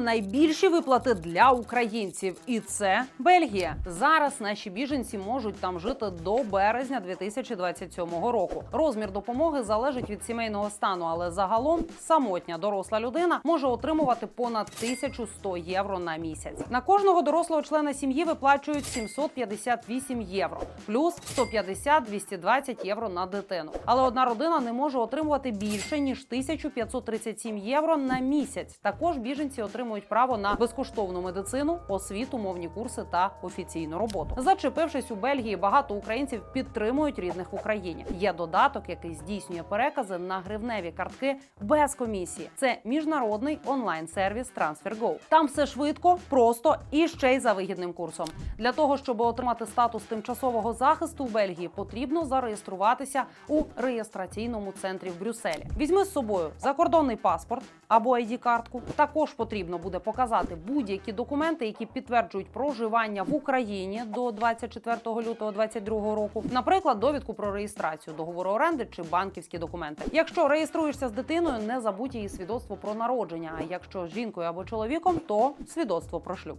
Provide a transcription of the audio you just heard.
найбільші виплати для українців, і це Бельгія. Зараз наші біженці можуть там жити до березня 2027 року. Розмір допомоги залежить від сімейного стану, але загалом самотня доросла людина може отримувати понад 1100 євро на місяць. На кожного дорослого члена сім'ї виплачують 758 євро, плюс 150-220 євро на дитину. Але одна родина не може отримувати більше ніж 1537 євро на місяць. Також біженці отримують право на безкоштовну медицину, освіту, мовні курси та офіційну роботу. Зачепившись у Бельгії, багато українців підтримують рідних в Україні. Є додаток, який здійснює перекази на гривневі картки без комісії. Це міжнародний онлайн-сервіс TransferGo. Там все швидко, просто і ще й за вигідним курсом. Для того щоб отримати статус тимчасового захисту в Бельгії, потрібно зареєструватися у реєстраційному центрі в Брюсселі. Візьми з собою закордонний паспорт або id картку Також потрібно буде показати будь-які документи, які підтверджують проживання в Україні до 24 лютого 2022 року. Наприклад, довідку про реєстрацію, договору оренди чи банківські документи. Якщо реєструєшся з дитиною, не забудь її свідоцтво про народження. А якщо жінкою або чоловіком, то свідоцтво про шлюб.